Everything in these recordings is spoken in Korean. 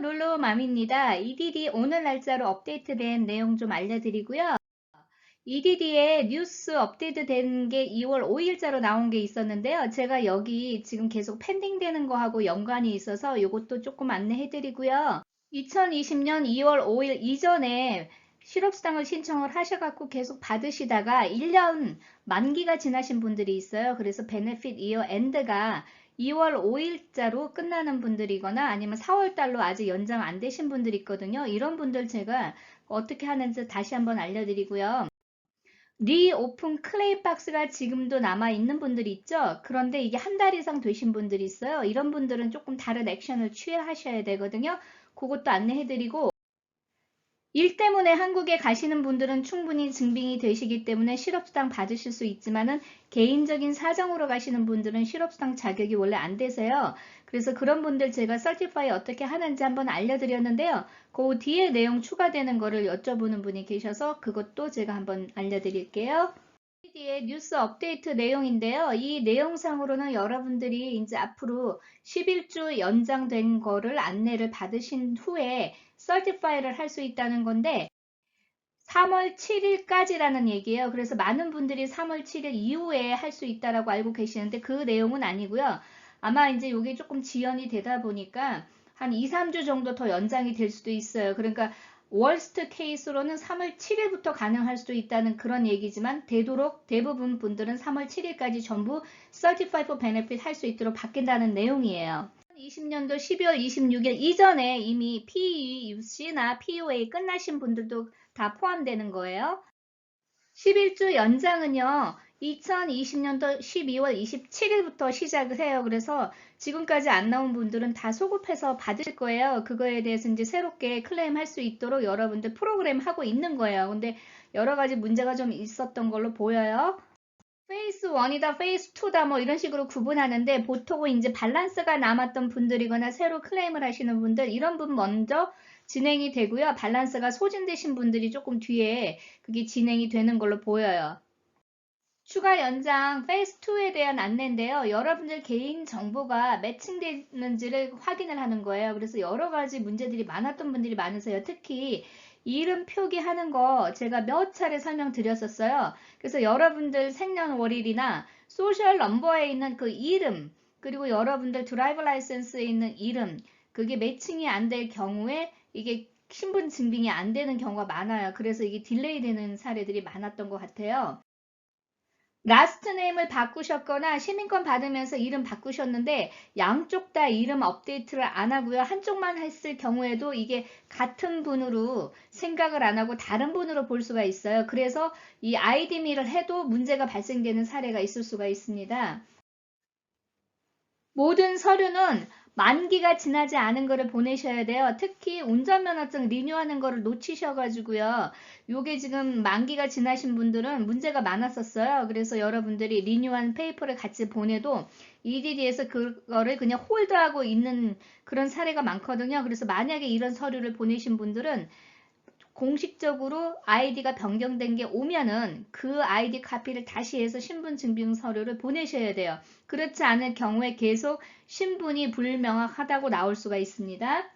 룰루맘입니다. EDD 오늘 날짜로 업데이트된 내용 좀 알려드리고요. EDD에 뉴스 업데이트 된 게 2월 5일자로 나온 게 있었는데요. 제가 여기 지금 계속 펜딩 되는 거하고 연관이 있어서 이것도 조금 안내해 드리고요. 2020년 2월 5일 이전에 실업수당을 신청을 하셔갖고 계속 받으시다가 1년 만기가 지나신 분들이 있어요. 그래서 베네핏 이어 엔드가 2월 5일자로 끝나는 분들이거나 아니면 4월달로 아직 연장 안 되신 분들이 있거든요. 이런 분들 제가 어떻게 하는지 다시 한번 알려드리고요. 리오픈 클레이 박스가 지금도 남아 있는 분들이 있죠. 그런데 이게 한 달 이상 되신 분들이 있어요. 이런 분들은 조금 다른 액션을 취하셔야 되거든요. 그것도 안내해드리고 일 때문에 한국에 가시는 분들은 충분히 증빙이 되시기 때문에 실업수당 받으실 수 있지만은 개인적인 사정으로 가시는 분들은 실업수당 자격이 원래 안 되세요. 그래서 그런 분들 제가 설티파이 어떻게 하는지 한번 알려드렸는데요. 그 뒤에 내용 추가되는 거를 여쭤보는 분이 계셔서 그것도 제가 한번 알려드릴게요. 뒤에 뉴스 업데이트 내용인데요. 이 내용상으로는 여러분들이 이제 앞으로 11주 연장된 거를 안내를 받으신 후에 설티파이를 할 수 있다는 건데 3월 7일까지라는 얘기예요. 그래서 많은 분들이 3월 7일 이후에 할 수 있다라고 알고 계시는데 그 내용은 아니고요. 아마 이제 이게 조금 지연이 되다 보니까 한 2, 3주 정도 더 연장이 될 수도 있어요. 그러니까 월스트 케이스로는 3월 7일부터 가능할 수도 있다는 그런 얘기지만 되도록 대부분 분들은 3월 7일까지 전부 Certified for Benefit 할 수 있도록 바뀐다는 내용이에요. 20년도 12월 26일 이전에 이미 PUC나 POA 끝나신 분들도 다 포함되는 거예요. 11주 연장은요. 2020년도 12월 27일부터 시작을 해요. 그래서 지금까지 안 나온 분들은 다 소급해서 받을 거예요. 그거에 대해서 이제 새롭게 클레임 할 수 있도록 여러분들 프로그램 하고 있는 거예요. 근데 여러 가지 문제가 좀 있었던 걸로 보여요. 페이스 1이다, 페이스 2다 뭐 이런 식으로 구분하는데 보통은 이제 밸런스가 남았던 분들이거나 새로 클레임을 하시는 분들 이런 분 먼저 진행이 되고요. 밸런스가 소진되신 분들이 조금 뒤에 그게 진행이 되는 걸로 보여요. 추가 연장 페이스 2에 대한 안내인데요. 여러분들 개인 정보가 매칭되는지를 확인을 하는 거예요. 그래서 여러 가지 문제들이 많았던 분들이 많으세요. 특히 이름 표기하는 거 제가 몇 차례 설명드렸었어요. 그래서 여러분들 생년월일이나 소셜 넘버에 있는 그 이름 그리고 여러분들 드라이버 라이센스에 있는 이름 그게 매칭이 안 될 경우에 이게 신분 증빙이 안 되는 경우가 많아요. 그래서 이게 딜레이 되는 사례들이 많았던 것 같아요. 라스트 네임을 바꾸셨거나 시민권 받으면서 이름 바꾸셨는데 양쪽 다 이름 업데이트를 안 하고요. 한쪽만 했을 경우에도 이게 같은 분으로 생각을 안 하고 다른 분으로 볼 수가 있어요. 그래서 이 아이디미를 해도 문제가 발생되는 사례가 있을 수가 있습니다. 모든 서류는 만기가 지나지 않은 거를 보내셔야 돼요. 특히 운전면허증 리뉴하는 거를 놓치셔가지고요. 요게 지금 만기가 지나신 분들은 문제가 많았었어요. 그래서 여러분들이 리뉴한 페이퍼를 같이 보내도 EDD에서 그거를 그냥 홀드하고 있는 그런 사례가 많거든요. 그래서 만약에 이런 서류를 보내신 분들은 공식적으로 아이디가 변경된 게 오면은 그 아이디 카피를 다시 해서 신분증빙 서류를 보내셔야 돼요. 그렇지 않을 경우에 계속 신분이 불명확하다고 나올 수가 있습니다.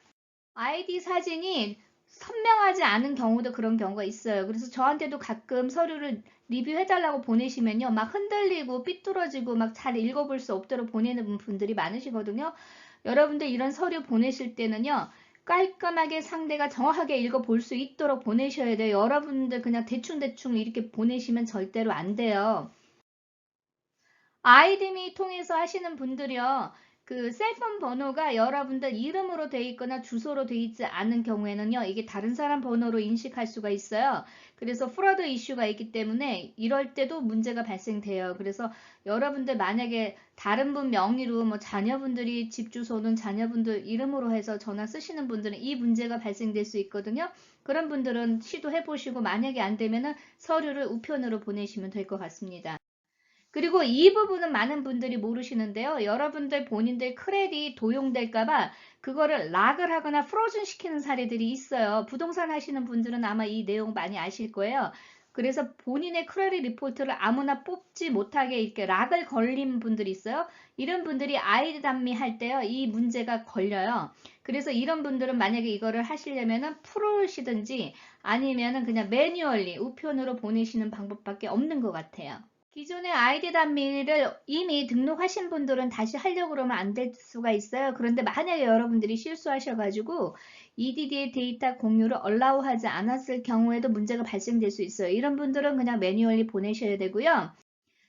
아이디 사진이 선명하지 않은 경우도 그런 경우가 있어요. 그래서 저한테도 가끔 서류를 리뷰해달라고 보내시면요. 막 흔들리고 삐뚤어지고 막 잘 읽어볼 수 없도록 보내는 분들이 많으시거든요. 여러분들 이런 서류 보내실 때는요. 깔끔하게 상대가 정확하게 읽어볼 수 있도록 보내셔야 돼요. 여러분들 그냥 대충대충 이렇게 보내시면 절대로 안 돼요. 아이디미 통해서 하시는 분들이요. 그 셀폰 번호가 여러분들 이름으로 되어 있거나 주소로 되어 있지 않은 경우에는요. 이게 다른 사람 번호로 인식할 수가 있어요. 그래서 프로드 이슈가 있기 때문에 이럴 때도 문제가 발생돼요. 그래서 여러분들 만약에 다른 분 명의로 뭐 자녀분들이 집 주소는 자녀분들 이름으로 해서 전화 쓰시는 분들은 이 문제가 발생될 수 있거든요. 그런 분들은 시도해 보시고 만약에 안 되면은 서류를 우편으로 보내시면 될 것 같습니다. 그리고 이 부분은 많은 분들이 모르시는데요. 여러분들 본인들 크레딧 도용될까봐 그거를 락을 하거나 프로즌 시키는 사례들이 있어요. 부동산 하시는 분들은 아마 이 내용 많이 아실 거예요. 그래서 본인의 크레딧 리포트를 아무나 뽑지 못하게 이렇게 락을 걸린 분들이 있어요. 이런 분들이 아이디 단미 할 때요. 이 문제가 걸려요. 그래서 이런 분들은 만약에 이거를 하시려면은 풀으시든지 아니면은 그냥 매뉴얼리 우편으로 보내시는 방법밖에 없는 것 같아요. 기존의 아이디 단미를 이미 등록하신 분들은 다시 하려고 그러면 안 될 수가 있어요. 그런데 만약에 여러분들이 실수하셔가지고 EDD의 데이터 공유를 얼라우 하지 않았을 경우에도 문제가 발생될 수 있어요. 이런 분들은 그냥 매뉴얼리 보내셔야 되고요.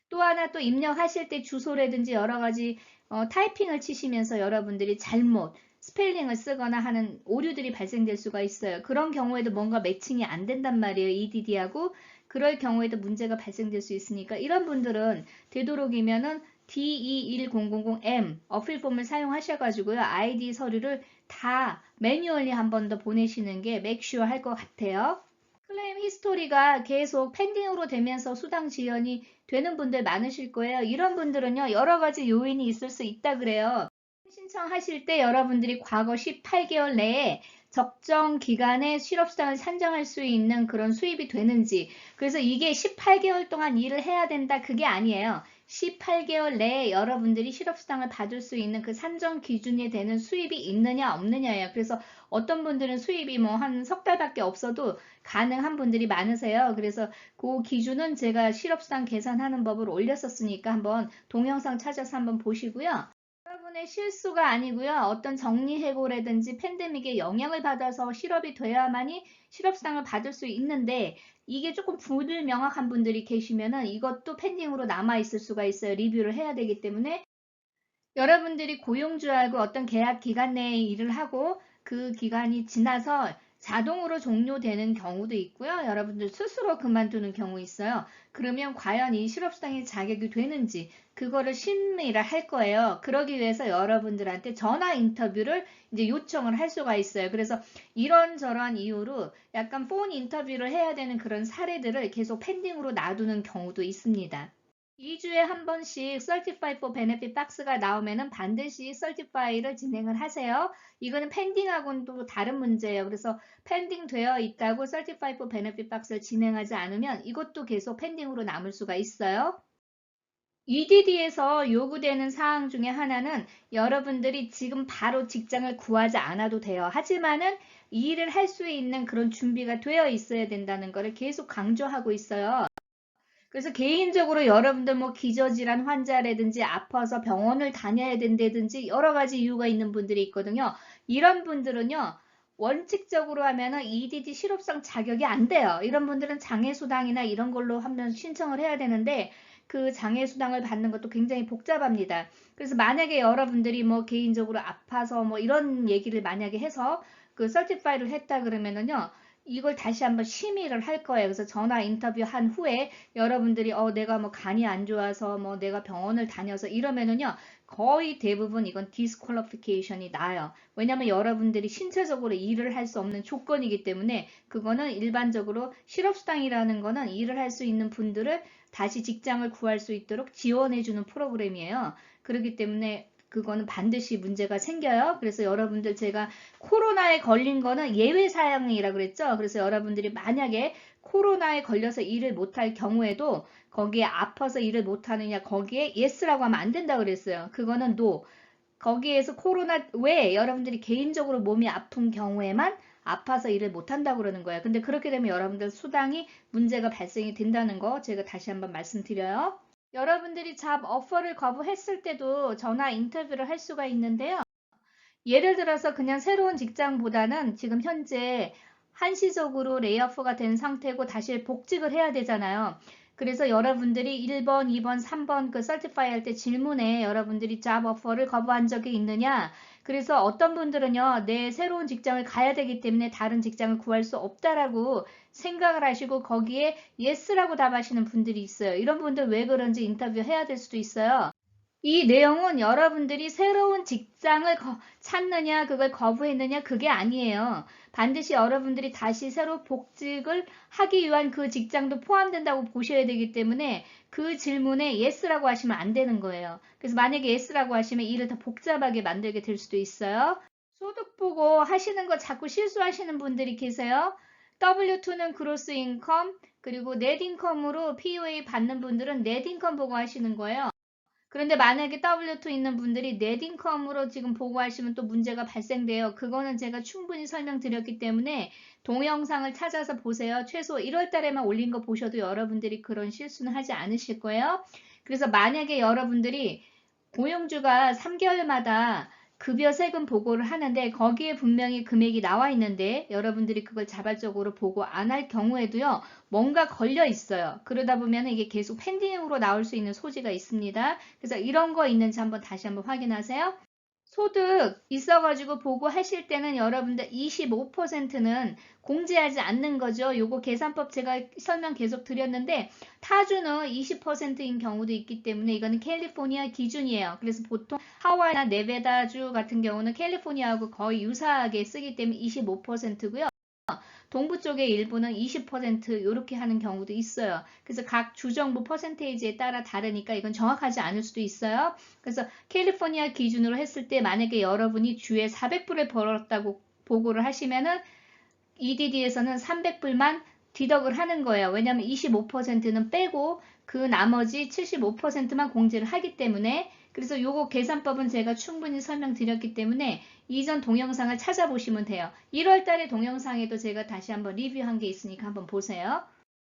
또 하나 또 입력하실 때 주소라든지 여러 가지 어, 타이핑을 치시면서 여러분들이 잘못 스펠링을 쓰거나 하는 오류들이 발생될 수가 있어요. 그런 경우에도 뭔가 매칭이 안 된단 말이에요. EDD하고 그럴 경우에도 문제가 발생될 수 있으니까 이런 분들은 되도록이면은 DE1000M 어필 폼을 사용하셔가지고요. 아이디 서류를 다 매뉴얼리 한 번 더 보내시는 게 맥슈어 할 것 같아요. 클레임 히스토리가 계속 펜딩으로 되면서 수당 지연이 되는 분들 많으실 거예요. 이런 분들은요, 여러 가지 요인이 있을 수 있다 그래요. 신청하실 때 여러분들이 과거 18개월 내에 적정 기간에 실업수당을 산정할 수 있는 그런 수입이 되는지 그래서 이게 18개월 동안 일을 해야 된다 그게 아니에요. 18개월 내에 여러분들이 실업수당을 받을 수 있는 그 산정 기준이 되는 수입이 있느냐 없느냐예요. 그래서 어떤 분들은 수입이 뭐 한 석 달밖에 없어도 가능한 분들이 많으세요. 그래서 그 기준은 제가 실업수당 계산하는 법을 올렸었으니까 한번 동영상 찾아서 한번 보시고요. 여러분의 실수가 아니고요. 어떤 정리해고라든지 팬데믹에 영향을 받아서 실업이 돼야만이 실업수당을 받을 수 있는데 이게 조금 불명확한 분들이 계시면은 이것도 펜딩으로 남아 있을 수가 있어요. 리뷰를 해야 되기 때문에 여러분들이 고용주하고 어떤 계약 기간 내에 일을 하고 그 기간이 지나서 자동으로 종료되는 경우도 있고요. 여러분들 스스로 그만두는 경우 있어요. 그러면 과연 이 실업수당이 자격이 되는지 그거를 심의를 할 거예요. 그러기 위해서 여러분들한테 전화 인터뷰를 이제 요청을 할 수가 있어요. 그래서 이런저런 이유로 약간 폰 인터뷰를 해야 되는 그런 사례들을 계속 펜딩으로 놔두는 경우도 있습니다. 2주에 한 번씩 Certify for Benefit 박스가 나오면은 반드시 Certify를 진행을 하세요. 이거는 또 다른 문제예요. 그래서 펜딩 되어 있다고 Certify for Benefit 박스를 진행하지 않으면 이것도 계속 펜딩으로 남을 수가 있어요. EDD에서 요구되는 사항 중에 하나는 여러분들이 지금 바로 직장을 구하지 않아도 돼요. 하지만은 이 일을 할 수 있는 그런 준비가 되어 있어야 된다는 것을 계속 강조하고 있어요. 그래서 개인적으로 여러분들 뭐 기저질환 환자라든지 아파서 병원을 다녀야 된다든지 여러 가지 이유가 있는 분들이 있거든요. 이런 분들은요. 원칙적으로 하면은 EDD 실업상 자격이 안 돼요. 이런 분들은 장애수당이나 이런 걸로 한번 신청을 해야 되는데 그 장애수당을 받는 것도 굉장히 복잡합니다. 그래서 만약에 여러분들이 뭐 개인적으로 아파서 뭐 이런 얘기를 만약에 해서 그 설티파이를 했다 그러면은요. 이걸 다시 한번 심의를 할 거예요. 그래서 전화 인터뷰 한 후에 여러분들이 어 내가 뭐 간이 안 좋아서 뭐 내가 병원을 다녀서 이러면은요. 거의 대부분 이건 디스퀄리피케이션이 나요. 왜냐면 여러분들이 신체적으로 일을 할 수 없는 조건이기 때문에 그거는 일반적으로 실업수당이라는 거는 일을 할 수 있는 분들을 다시 직장을 구할 수 있도록 지원해주는 프로그램이에요. 그렇기 때문에 그거는 반드시 문제가 생겨요. 그래서 여러분들 제가 코로나에 걸린 거는 예외 사항이라 그랬죠. 그래서 여러분들이 만약에 코로나에 걸려서 일을 못할 경우에도 거기에 아파서 일을 못하느냐 거기에 yes라고 하면 안 된다 그랬어요. 그거는 no. 거기에서 코로나 외에 여러분들이 개인적으로 몸이 아픈 경우에만 아파서 일을 못한다고 그러는 거예요. 근데 그렇게 되면 여러분들 수당이 문제가 발생이 된다는 거 제가 다시 한번 말씀드려요. 여러분들이 잡 어퍼를 거부했을 때도 전화 인터뷰를 할 수가 있는데요. 예를 들어서 그냥 새로운 직장보다는 지금 현재 한시적으로 레이오프가 된 상태고 다시 복직을 해야 되잖아요. 그래서 여러분들이 1번, 2번, 3번 그 설티파이 할때 질문에 여러분들이 잡 어퍼를 거부한 적이 있느냐? 그래서 어떤 분들은요, 내 새로운 직장을 가야 되기 때문에 다른 직장을 구할 수 없다라고 생각을 하시고 거기에 yes라고 답하시는 분들이 있어요. 이런 분들 왜 그런지 인터뷰 해야 될 수도 있어요. 이 내용은 여러분들이 새로운 직장을 찾느냐, 그걸 거부했느냐, 그게 아니에요. 반드시 여러분들이 다시 새로 복직을 하기 위한 그 직장도 포함된다고 보셔야 되기 때문에 그 질문에 yes라고 하시면 안 되는 거예요. 그래서 만약에 yes라고 하시면 일을 더 복잡하게 만들게 될 수도 있어요. 소득 보고 하시는 거 자꾸 실수하시는 분들이 계세요. W2는 그로스 인컴, 그리고 넷 인컴으로 POA 받는 분들은 넷 인컴 보고 하시는 거예요. 그런데 만약에 W2 있는 분들이 넷인컴으로 지금 보고하시면 또 문제가 발생돼요. 그거는 제가 충분히 설명드렸기 때문에 동영상을 찾아서 보세요. 최소 1월 달에만 올린 거 보셔도 여러분들이 그런 실수는 하지 않으실 거예요. 그래서 만약에 여러분들이 고용주가 3개월마다 급여 세금 보고를 하는데 거기에 분명히 금액이 나와 있는데 여러분들이 그걸 자발적으로 보고 안 할 경우에도요 뭔가 걸려 있어요. 그러다 보면 이게 계속 펜딩으로 나올 수 있는 소지가 있습니다. 그래서 이런 거 있는지 한번 다시 한번 확인하세요 소득 있어가지고 보고하실 때는 여러분들 25%는 공제하지 않는 거죠. 요거 계산법 제가 설명 계속 드렸는데 타주는 20%인 경우도 있기 때문에 이거는 캘리포니아 기준이에요. 그래서 보통 하와이나 네베다주 같은 경우는 캘리포니아하고 거의 유사하게 쓰기 때문에 25%고요. 동부 쪽의 일부는 20% 이렇게 하는 경우도 있어요. 그래서 각 주정부 퍼센테이지에 따라 다르니까 이건 정확하지 않을 수도 있어요. 그래서 캘리포니아 기준으로 했을 때 만약에 여러분이 주에 400불을 벌었다고 보고를 하시면은 EDD에서는 300불만 디덕을 하는 거예요. 왜냐하면 25%는 빼고 그 나머지 75%만 공제를 하기 때문에 그래서 요거 계산법은 제가 충분히 설명드렸기 때문에 이전 동영상을 찾아보시면 돼요. 1월 달에 동영상에도 제가 다시 한번 리뷰한 게 있으니까 한번 보세요.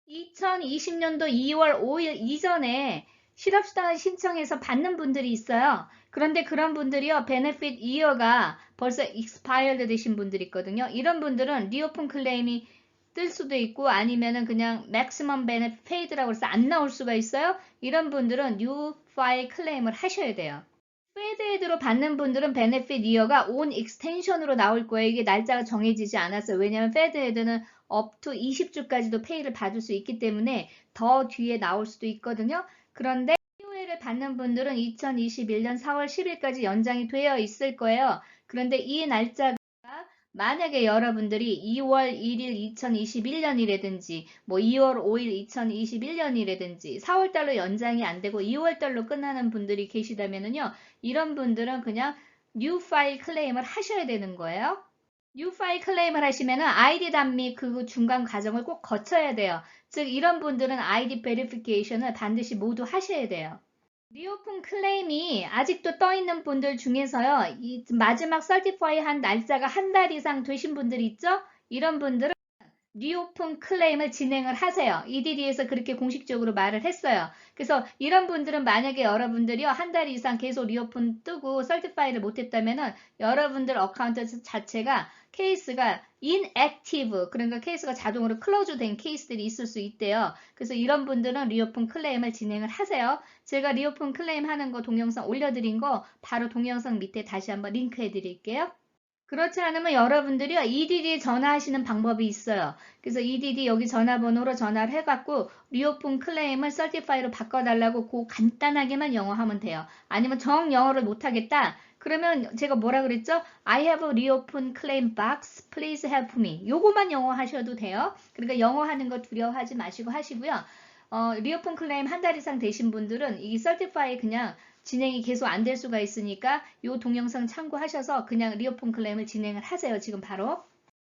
2020년도 2월 5일 이전에 실업수당을 신청해서 받는 분들이 있어요. 그런데 그런 분들이요, 베네핏 이어가 벌써 expired 되신 분들이 있거든요. 이런 분들은 리오픈 클레임이 뜰 수도 있고 아니면은 그냥 maximum benefit paid라고 해서 안 나올 수가 있어요. 이런 분들은 new file 클레임을 하셔야 돼요. 페드헤드로 받는 분들은 베네핏 이어가 온 익스텐션으로 나올 거예요. 이게 날짜가 정해지지 않았어요. 왜냐하면 up to 20주까지도 페이를 받을 수 있기 때문에 더 뒤에 나올 수도 있거든요. 그런데 POA를 받는 분들은 2021년 4월 10일까지 연장이 되어 있을 거예요. 그런데 이 날짜가 만약에 여러분들이 2월 1일 2021년이라든지 뭐 2월 5일 2021년이라든지 4월달로 연장이 안 되고 2월달로 끝나는 분들이 계시다면요 이런 분들은 그냥 new file 클레임을 하셔야 되는 거예요. new file 클레임을 하시면은 ID 단미 그 중간 과정을 꼭 거쳐야 돼요. 즉 이런 분들은 ID 베리피케이션을 반드시 모두 하셔야 돼요. 리오픈 클레임이 아직도 떠 있는 분들 중에서요, 이 마지막 설티파이 한 날짜가 한 달 이상 되신 분들 있죠? 이런 분들은 리오픈 클레임을 진행을 하세요. EDD에서 그렇게 공식적으로 말을 했어요. 그래서 이런 분들은 만약에 여러분들이요 한달 이상 계속 리오픈 뜨고 설티파이를 못했다면은 여러분들 어카운트 자체가 케이스가 inactive 그러니까 케이스가 자동으로 클로즈 된 케이스들이 있을 수 있대요. 그래서 이런 분들은 리오픈 클레임을 진행을 하세요. 제가 리오픈 클레임 하는 거 동영상 올려드린 거 바로 동영상 밑에 다시 한번 링크해 드릴게요. 그렇지 않으면 여러분들이요 EDD에 전화하시는 방법이 있어요. 그래서 EDD 여기 전화번호로 전화를 해갖고 리오픈 클레임을 설티파이로 바꿔달라고 그 간단하게만 영어 하면 돼요. 아니면 정 영어를 못하겠다. 그러면 제가 뭐라 그랬죠? I have a reopen claim box. Please help me. 요거만 영어 하셔도 돼요. 그러니까 영어 하는 거 두려워하지 마시고 하시고요. 어, 리오픈 클레임 한 달 이상 되신 분들은 이 설티파이 그냥 진행이 계속 안 될 수가 있으니까 이 동영상 참고하셔서 그냥 리오폰 클레임을 진행을 하세요. 지금 바로.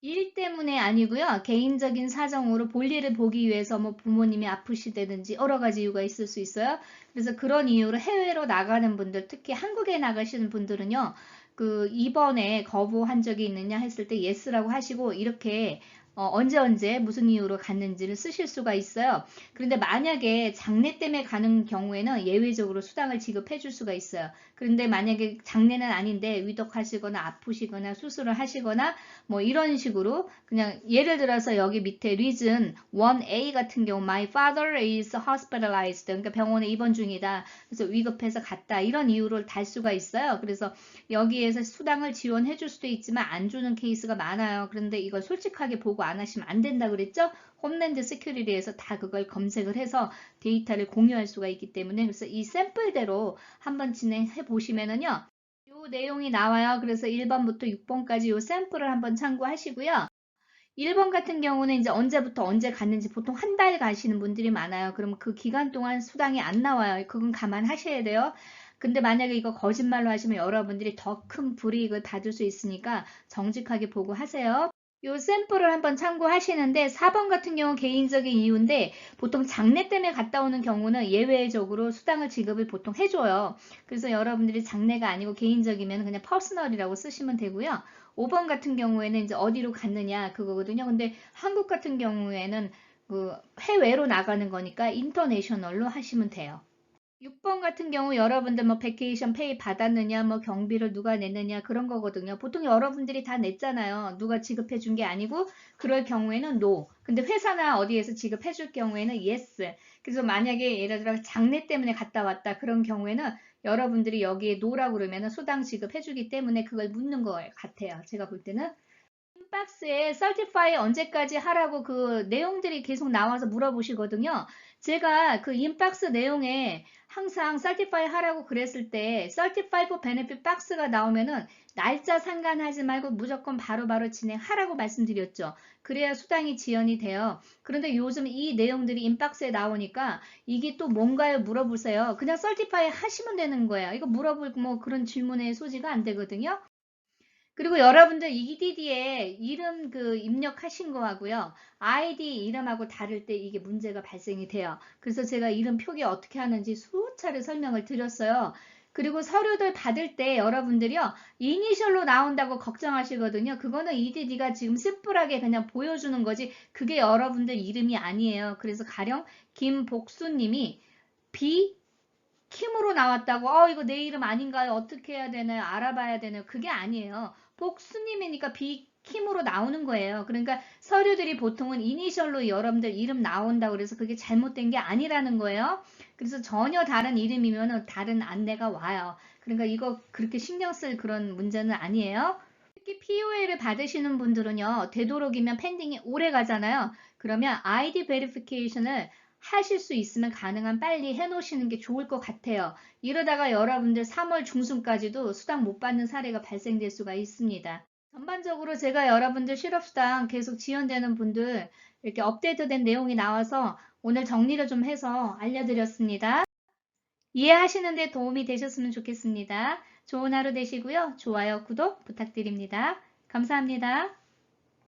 일 때문에 아니고요. 개인적인 사정으로 볼일을 보기 위해서 뭐 부모님이 아프시다든지 여러 가지 이유가 있을 수 있어요. 그래서 그런 이유로 해외로 나가는 분들, 특히 한국에 나가시는 분들은요. 그 이번에 거부한 적이 있느냐 했을 때 예스라고 하시고 이렇게 어, 언제 언제 무슨 이유로 갔는지를 쓰실 수가 있어요. 그런데 만약에 장례 때문에 가는 경우에는 예외적으로 수당을 지급해 줄 수가 있어요. 그런데 만약에 장례는 아닌데 위독하시거나 아프시거나 수술을 하시거나 뭐 이런 식으로 그냥 예를 들어서 여기 밑에 reason 1A 같은 경우 my father is hospitalized 그러니까 병원에 입원 중이다. 그래서 위급해서 갔다. 이런 이유를 달 수가 있어요. 그래서 여기에서 수당을 지원해 줄 수도 있지만 안 주는 케이스가 많아요. 그런데 이걸 솔직하게 보고 안 하시면 안 된다 그랬죠? 홈랜드 세큐리티에서 다 그걸 검색을 해서 데이터를 공유할 수가 있기 때문에 그래서 이 샘플대로 한번 진행해 보시면은요. 요 내용이 나와요. 그래서 1번부터 6번까지 요 샘플을 한번 참고하시고요. 1번 같은 경우는 이제 언제부터 언제 갔는지 보통 한 달 가시는 분들이 많아요. 그럼 그 기간 동안 수당이 안 나와요. 그건 감안하셔야 돼요. 근데 만약에 이거 거짓말로 하시면 여러분들이 더 큰 불이익을 받을 수 있으니까 정직하게 보고 하세요. 요 샘플을 한번 참고하시는데 4번 같은 경우 개인적인 이유인데 보통 장례 때문에 갔다 오는 경우는 예외적으로 수당을 지급을 보통 해줘요. 그래서 여러분들이 장례가 아니고 개인적이면 그냥 퍼스널이라고 쓰시면 되고요. 5번 같은 경우에는 이제 어디로 갔느냐 그거거든요. 근데 한국 같은 경우에는 그 해외로 나가는 거니까 인터내셔널로 하시면 돼요. 6번 같은 경우 여러분들 뭐 베케이션 페이 받았느냐, 뭐 경비를 누가 냈느냐 그런 거거든요. 보통 여러분들이 다 냈잖아요. 누가 지급해 준 게 아니고 그럴 경우에는 no. 근데 회사나 어디에서 지급해 줄 경우에는 yes. 그래서 만약에 예를 들어 장례 때문에 갔다 왔다 그런 경우에는 여러분들이 여기에 no라고 그러면 수당 지급해 주기 때문에 그걸 묻는 거 같아요. 제가 볼 때는. 인박스에 certify 언제까지 하라고 그 내용들이 계속 나와서 물어보시거든요. 제가 그 인박스 내용에 항상 certify 하라고 그랬을 때 certify for benefit 박스가 나오면은 날짜 상관하지 말고 무조건 바로 바로 진행하라고 말씀드렸죠. 그래야 수당이 지연이 돼요. 그런데 요즘 이 내용들이 인박스에 나오니까 이게 또 뭔가요 물어보세요. 그냥 certify 하시면 되는 거예요. 이거 물어볼 뭐 그런 질문의 소지가 안 되거든요. 그리고 여러분들 EDD에 이름 그 입력하신 거하고요. 아이디 이름하고 다를 때 이게 문제가 발생이 돼요. 그래서 제가 이름 표기 어떻게 하는지 수차례 설명을 드렸어요. 그리고 서류들 받을 때 여러분들이요. 이니셜로 나온다고 걱정하시거든요. 그거는 EDD가 지금 심플하게 그냥 보여주는 거지 그게 여러분들 이름이 아니에요. 그래서 가령 김복수님이 B 킴으로 나왔다고 어 이거 내 이름 아닌가요? 어떻게 해야 되나요? 알아봐야 되나요? 그게 아니에요. 복수님이니까 비킴으로 나오는 거예요. 그러니까 서류들이 보통은 이니셜로 여러분들 이름 나온다 그래서 그게 잘못된 게 아니라는 거예요. 그래서 전혀 다른 이름이면 다른 안내가 와요. 그러니까 이거 그렇게 신경 쓸 그런 문제는 아니에요. 특히 POA를 받으시는 분들은요. 되도록이면 펜딩이 오래 가잖아요. 그러면 ID 베리피케이션을 하실 수 있으면 가능한 빨리 해놓으시는 게 좋을 것 같아요. 이러다가 여러분들 3월 중순까지도 수당 못 받는 사례가 발생될 수가 있습니다. 전반적으로 제가 여러분들 실업수당 계속 지연되는 분들 이렇게 업데이트된 내용이 나와서 오늘 정리를 좀 해서 알려드렸습니다. 이해하시는 데 도움이 되셨으면 좋겠습니다. 좋은 하루 되시고요. 좋아요, 구독 부탁드립니다. 감사합니다.